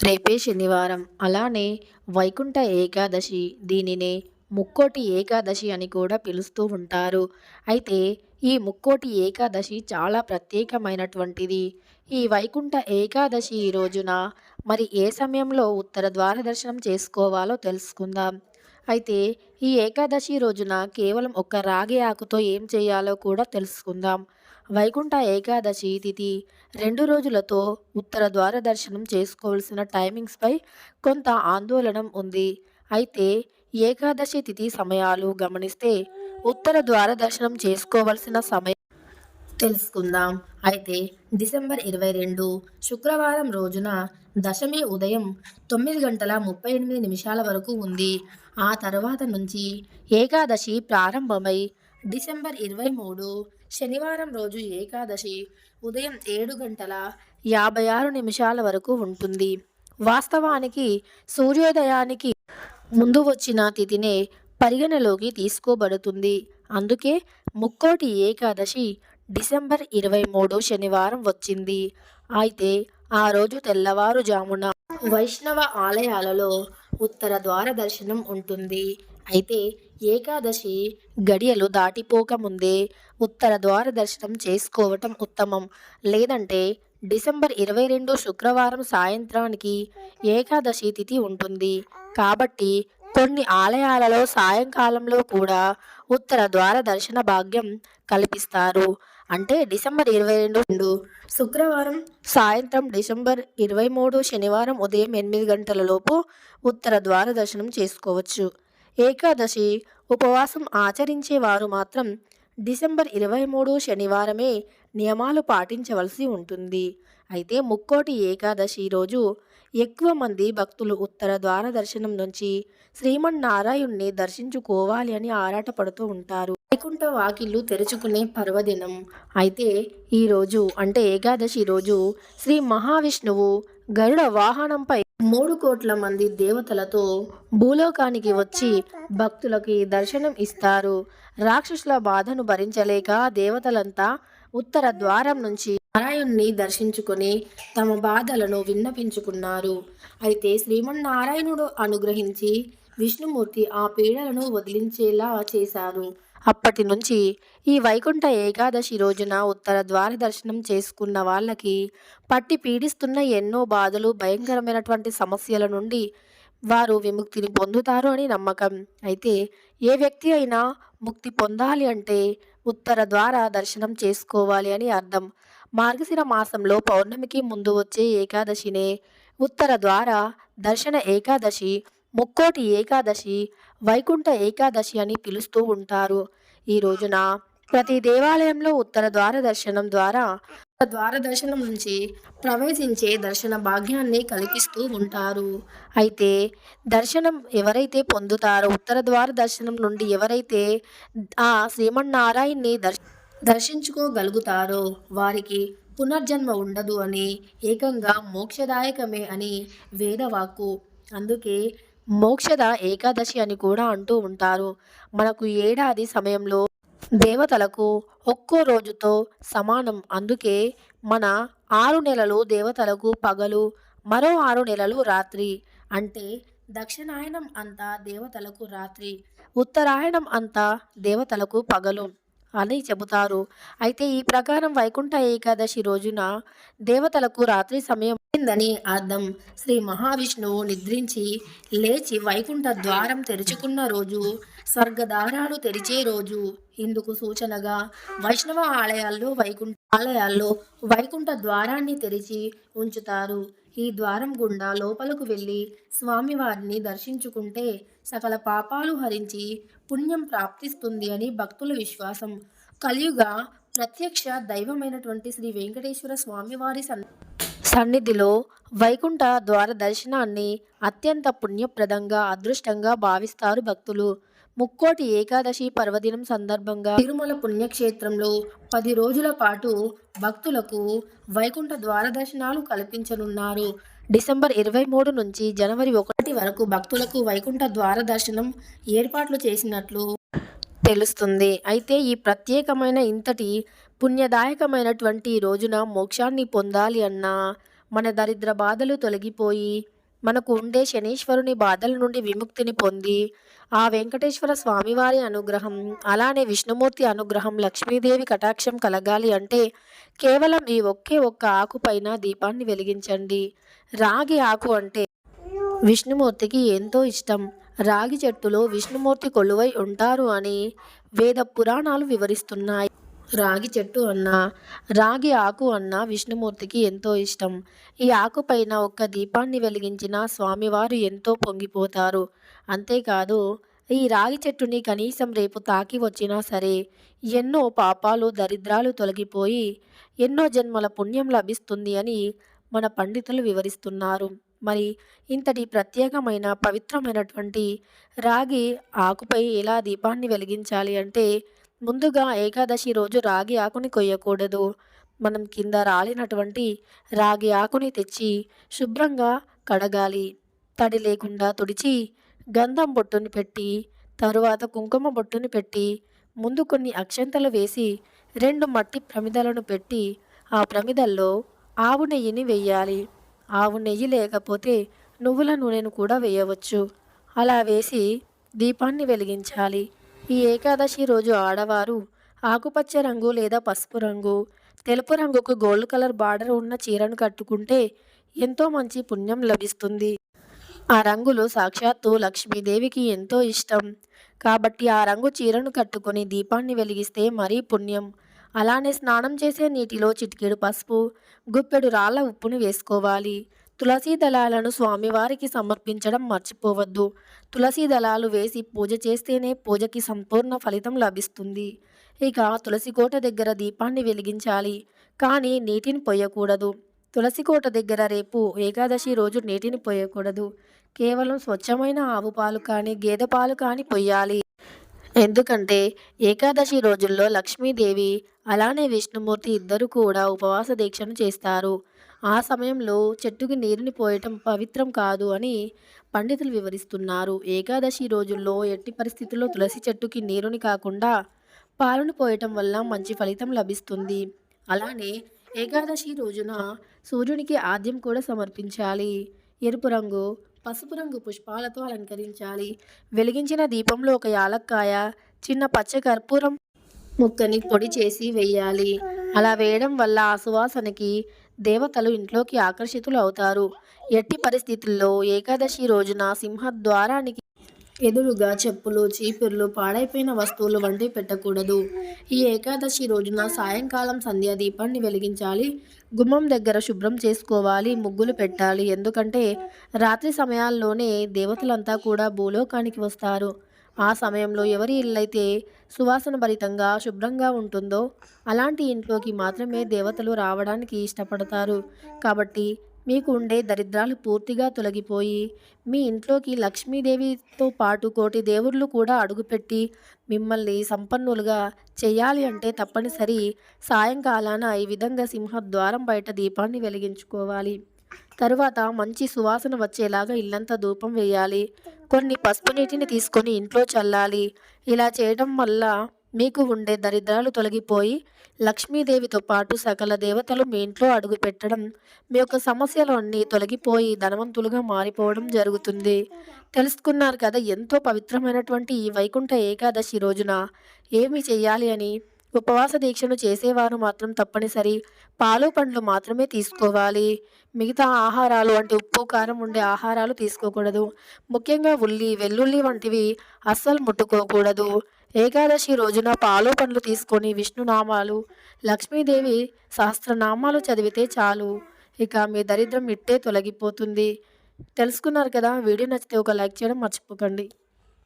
రేపే శనివారం. అలానే వైకుంఠ ఏకాదశి దీనినే ముక్కోటి ఏకాదశి అని కూడా పిలుస్తూ ఉంటారు. అయితే ఈ ముక్కోటి ఏకాదశి చాలా ప్రత్యేకమైనటువంటిది. ఈ వైకుంఠ ఏకాదశి ఈ రోజున మరి ఏ సమయంలో ఉత్తర ద్వార దర్శనం చేసుకోవాలో తెలుసుకుందాం. అయితే ఈ ఏకాదశి రోజున కేవలం ఒక రాగి ఆకుతో ఏం చేయాలో కూడా తెలుసుకుందాం. వైకుంఠ ఏకాదశి తిథి రెండు రోజులతో ఉత్తర ద్వార దర్శనం చేసుకోవాల్సిన టైమింగ్స్పై కొంత ఆందోళనం ఉంది. అయితే ఏకాదశి తిథి సమయాలు గమనిస్తే ఉత్తర ద్వార దర్శనం చేసుకోవాల్సిన సమయం తెలుసుకుందాం. అయితే డిసెంబర్ ఇరవై రెండు శుక్రవారం రోజున దశమి ఉదయం తొమ్మిది గంటల ముప్పై ఎనిమిది నిమిషాల వరకు ఉంది. ఆ తర్వాత నుంచి ఏకాదశి ప్రారంభమై డిసెంబర్ ఇరవై మూడు శనివారం రోజు ఏకాదశి ఉదయం ఏడు గంటల యాభై ఆరు నిమిషాల వరకు ఉంటుంది. వాస్తవానికి సూర్యోదయానికి ముందు వచ్చిన తిథినే పరిగణలోకి తీసుకోబడుతుంది. అందుకే ముక్కోటి ఏకాదశి డిసెంబర్ ఇరవై మూడు శనివారం వచ్చింది. అయితే ఆ రోజు తెల్లవారుజామున వైష్ణవ ఆలయాలలో ఉత్తర ద్వార దర్శనం ఉంటుంది. అయితే ఏకాదశి గడియలు దాటిపోకముందే ఉత్తర ద్వార దర్శనం చేసుకోవటం ఉత్తమం. లేదంటే డిసెంబర్ ఇరవై రెండు శుక్రవారం సాయంత్రానికి ఏకాదశి తిథి ఉంటుంది. కాబట్టి కొన్ని ఆలయాలలో సాయంకాలంలో కూడా ఉత్తర ద్వార దర్శన భాగ్యం కల్పిస్తారు. అంటే డిసెంబర్ ఇరవై రెండు శుక్రవారం సాయంత్రం డిసెంబర్ ఇరవై మూడు శనివారం ఉదయం ఎనిమిది గంటల లోపు ఉత్తర ద్వార దర్శనం చేసుకోవచ్చు. ఏకాదశి ఉపవాసం ఆచరించేవారు మాత్రం డిసెంబర్ ఇరవై మూడు శనివారమే నియమాలు పాటించవలసి ఉంటుంది. అయితే ముక్కోటి ఏకాదశి రోజు ఎక్కువ మంది భక్తులు ఉత్తర ద్వార దర్శనం నుంచి శ్రీమన్నారాయణ్ణి దర్శించుకోవాలి అని ఆరాటపడుతూ ఉంటారు. వైకుంఠ వాకిళ్ళు తెరుచుకునే పర్వదినం. అయితే ఈరోజు అంటే ఏకాదశి రోజు శ్రీ మహావిష్ణువు గరుడ వాహనంపై మూడు కోట్ల మంది దేవతలతో భూలోకానికి వచ్చి భక్తులకి దర్శనం ఇస్తారు. రాక్షసుల బాధను భరించలేక దేవతలంతా ఉత్తర ద్వారం నుంచి నారాయణ్ణి దర్శించుకొని తమ బాధలను విన్నపించుకున్నారు. అయితే శ్రీమన్నారాయణుడు అనుగ్రహించి విష్ణుమూర్తి ఆ పీడలను వదిలించేలా చేశారు. అప్పటి నుంచి ఈ వైకుంఠ ఏకాదశి రోజున ఉత్తర ద్వార దర్శనం చేసుకున్న వాళ్ళకి పట్టి పీడిస్తున్న ఎన్నో బాధలు భయంకరమైనటువంటి సమస్యల నుండి వారు విముక్తిని పొందుతారు అని నమ్మకం. అయితే ఏ వ్యక్తి అయినా ముక్తి పొందాలి అంటే ఉత్తర ద్వార దర్శనం చేసుకోవాలి అని అర్థం. మార్గశిర మాసంలో పౌర్ణమికి ముందు వచ్చే ఏకాదశినే ఉత్తర ద్వార దర్శన ఏకాదశి ముక్కోటి ఏకాదశి వైకుంఠ ఏకాదశి అని పిలుస్తూ ఉంటారు. ఈ రోజున ప్రతి దేవాలయంలో ఉత్తర ద్వార దర్శనం ద్వారా ద్వార దర్శనం నుంచి ప్రవేశించే దర్శన భాగ్యాన్ని కల్పిస్తూ ఉంటారు. అయితే దర్శనం ఎవరైతే పొందుతారో ఉత్తర ద్వార దర్శనం నుండి ఎవరైతే ఆ శ్రీమన్నారాయణ్ణి దర్శ దర్శించుకోగలుగుతారో వారికి పునర్జన్మ ఉండదు అని ఏకంగా మోక్షదాయకమే అని వేదవాక్కు అందుకే మోక్షద ఏకాదశి అని కూడా అంటూ ఉంటారు. మనకు ఏడాది సమయంలో దేవతలకు ఒక్కో రోజుతో సమానం. అందుకే మన ఆరు నెలలు దేవతలకు పగలు మరో ఆరు నెలలు రాత్రి. అంటే దక్షిణాయనం అంతా దేవతలకు రాత్రి ఉత్తరాయణం అంతా దేవతలకు పగలు అని చెబుతారు. అయితే ఈ ప్రకారం వైకుంఠ ఏకాదశి రోజున దేవతలకు రాత్రి సమయం అయిందని అర్థం. శ్రీ మహావిష్ణువు నిద్రించి లేచి వైకుంఠ ద్వారం తెరుచుకున్న రోజు స్వర్గదారాలు తెరిచే రోజు. ఇందుకు సూచనగా వైష్ణవ ఆలయాల్లో వైకుంఠ ఆలయాల్లో వైకుంఠ ద్వారాన్ని తెరిచి ఉంచుతారు. ఈ ద్వారం గుండా లోపలకు వెళ్ళి స్వామివారిని దర్శించుకుంటే సకల పాపాలు హరించి పుణ్యం ప్రాప్తిస్తుంది అని భక్తుల విశ్వాసం. కలియుగ ప్రత్యక్ష దైవమైనటువంటి శ్రీ వెంకటేశ్వర స్వామివారి సన్ సన్నిధిలో వైకుంఠ ద్వార దర్శనాన్ని అత్యంత పుణ్యప్రదంగా అదృష్టంగా భావిస్తారు భక్తులు. ముక్కోటి ఏకాదశి పర్వదినం సందర్భంగా తిరుమల పుణ్యక్షేత్రంలో పది రోజుల పాటు భక్తులకు వైకుంఠ ద్వార దర్శనాలు కల్పించనున్నారు. డిసెంబర్ ఇరవై మూడు నుంచి జనవరి ఒకటి వరకు భక్తులకు వైకుంఠ ద్వార దర్శనం ఏర్పాట్లు చేసినట్లు తెలుస్తుంది. అయితే ఈ ప్రత్యేకమైన ఇంతటి పుణ్యదాయకమైనటువంటి ఈ రోజున మోక్షాన్ని పొందాలి అన్నా మన దరిద్ర బాధలు తొలగిపోయి మనకు ఉండే శనీశ్వరుని బాధల నుండి విముక్తిని పొంది ఆ వెంకటేశ్వర స్వామివారి అనుగ్రహం అలానే విష్ణుమూర్తి అనుగ్రహం లక్ష్మీదేవి కటాక్షం కలగాలి అంటే కేవలం ఈ ఒకే ఒక్క ఆకుపైన దీపాన్ని వెలిగించండి. రాగి ఆకు అంటే విష్ణుమూర్తికి ఎంతో ఇష్టం. రాగి చెట్టులో విష్ణుమూర్తి కొలువై ఉంటారు అని వేద పురాణాలు వివరిస్తున్నాయి. రాగి చెట్టు అన్న రాగి ఆకు అన్న విష్ణుమూర్తికి ఎంతో ఇష్టం. ఈ ఆకుపైన ఒక్క దీపాన్ని వెలిగించిన స్వామివారు ఎంతో పొంగిపోతారు. అంతేకాదు ఈ రాగి చెట్టుని కనీసం రేపు తాకి వచ్చినా సరే ఎన్నో పాపాలు దరిద్రాలు తొలగిపోయి ఎన్నో జన్మల పుణ్యం లభిస్తుంది అని మన పండితులు వివరిస్తున్నారు. మరి ఇంతటి ప్రత్యేకమైన పవిత్రమైనటువంటి రాగి ఆకుపై ఎలా దీపాన్ని వెలిగించాలి అంటే ముందుగా ఏకాదశి రోజు రాగి ఆకుని కొయ్యకూడదు. మనం కింద రాలినటువంటి రాగి ఆకుని తెచ్చి శుభ్రంగా కడగాలి. తడి లేకుండా తుడిచి గంధం బొట్టుని పెట్టి తరువాత కుంకుమ బొట్టుని పెట్టి ముందు కొన్ని అక్షంతలు వేసి రెండు మట్టి ప్రమిదలను పెట్టి ఆ ప్రమిదల్లో ఆవు నెయ్యిని వెయ్యాలి ఆవు నెయ్యి లేకపోతే నువ్వుల నూనెను కూడా వేయవచ్చు. అలా వేసి దీపాన్ని వెలిగించాలి. ఈ ఏకాదశి రోజు ఆడవారు ఆకుపచ్చ రంగు లేదా పసుపు రంగు తెలుపు రంగుకు గోల్డ్ కలర్ బార్డర్ ఉన్న చీరను కట్టుకుంటే ఎంతో మంచి పుణ్యం లభిస్తుంది. ఆ రంగులు సాక్షాత్తు లక్ష్మీదేవికి ఎంతో ఇష్టం. కాబట్టి ఆ రంగు చీరను కట్టుకొని దీపాన్ని వెలిగిస్తే మరీ పుణ్యం. అలానే స్నానం చేసే నీటిలో చిటికెడు పసుపు గుప్పెడు రాళ్ళ ఉప్పును వేసుకోవాలి. తులసీ దళాలను స్వామివారికి సమర్పించడం మర్చిపోవద్దు. తులసీ దళాలు వేసి పూజ చేస్తేనే పూజకి సంపూర్ణ ఫలితం లభిస్తుంది. ఇక తులసి కోట దగ్గర దీపాన్ని వెలిగించాలి. కానీ నీటిని పోయకూడదు. తులసి కోట దగ్గర రేపు ఏకాదశి రోజు నీటిని పోయకూడదు. కేవలం స్వచ్ఛమైన ఆవు పాలు కానీ గేదె పాలు కానీ పొయ్యాలి ఎందుకంటే ఏకాదశి రోజుల్లో లక్ష్మీదేవి అలానే విష్ణుమూర్తి ఇద్దరు కూడా ఉపవాస దీక్షను చేస్తారు. ఆ సమయంలో చెట్టుకి నీరుని పోయటం పవిత్రం కాదు అని పండితులు వివరిస్తున్నారు. ఏకాదశి రోజుల్లో ఎట్టి పరిస్థితుల్లో తులసి చెట్టుకి నీరుని కాకుండా పాలను పోయటం వల్ల మంచి ఫలితం లభిస్తుంది. అలానే ఏకాదశి రోజున సూర్యునికి ఆద్యం కూడా సమర్పించాలి. ఎరుపు రంగు పసుపు రంగు పుష్పాలతో అలంకరించాలి. వెలిగించిన దీపంలో ఒక యాలక్కాయ చిన్న పచ్చ కర్పూరం ముక్కని పొడి చేసి వేయాలి. అలా వేయడం వల్ల ఆ సువాసనకి దేవతలు ఇంట్లోకి ఆకర్షితులు అవుతారు. ఎట్టి పరిస్థితుల్లో ఏకాదశి రోజున సింహద్వారానికి ఎదురుగా చెప్పులు చీపుర్లు పాడైపోయిన వస్తువులు వంటివి పెట్టకూడదు. ఈ ఏకాదశి రోజున సాయంకాలం సంధ్యా దీపాన్ని వెలిగించాలి. గుమ్మం దగ్గర శుభ్రం చేసుకోవాలి ముగ్గులు పెట్టాలి. ఎందుకంటే రాత్రి సమయాల్లోనే దేవతలంతా కూడా భూలోకానికి వస్తారు. ఆ సమయంలో ఎవరి ఇల్లైతే సువాసన భరితంగా శుభ్రంగా ఉంటుందో అలాంటి ఇంట్లోకి మాత్రమే దేవతలు రావడానికి ఇష్టపడతారు. కాబట్టి మీకు ఉండే దరిద్రాలు పూర్తిగా తొలగిపోయి మీ ఇంట్లోకి లక్ష్మీదేవితో పాటు కోటి దేవుళ్ళు కూడా అడుగుపెట్టి మిమ్మల్ని సంపన్నులుగా చేయాలి అంటే తప్పనిసరి సాయంకాలాన ఈ విధంగా సింహద్వారం బయట దీపాన్ని వెలిగించుకోవాలి. తరువాత మంచి సువాసన వచ్చేలాగా ఇల్లంతా ధూపం వేయాలి. కొన్ని పసుపు నీటిని తీసుకొని ఇంట్లో చల్లాలి. ఇలా చేయడం వల్ల మీకు ఉండే దరిద్రాలు తొలగిపోయి లక్ష్మీదేవితో పాటు సకల దేవతలు మీ ఇంట్లో అడుగు పెట్టడం మీ యొక్క సమస్యలు అన్నీ తొలగిపోయి ధనవంతులుగా మారిపోవడం జరుగుతుంది. తెలుసుకున్నారు కదా ఎంతో పవిత్రమైనటువంటి ఈ వైకుంఠ ఏకాదశి రోజున ఏమి చేయాలి అని? ఉపవాస దీక్షను చేసేవారు మాత్రం తప్పనిసరి. పాలు పండ్లు మాత్రమే తీసుకోవాలి. మిగతా ఆహారాలు అంటే ఉప్పు కారం ఉండే ఆహారాలు తీసుకోకూడదు. ముఖ్యంగా ఉల్లి వెల్లుల్లి వంటివి అస్సలు ముట్టుకోకూడదు. ఏకాదశి రోజున పాలు పండ్లు తీసుకొని విష్ణునామాలు లక్ష్మీదేవి సహస్రనామాలు చదివితే చాలు. ఇక మీ దరిద్రం ఇట్టే తొలగిపోతుంది. తెలుసుకున్నారు కదా? వీడియో నచ్చితే ఒక లైక్ చేయడం మర్చిపోకండి.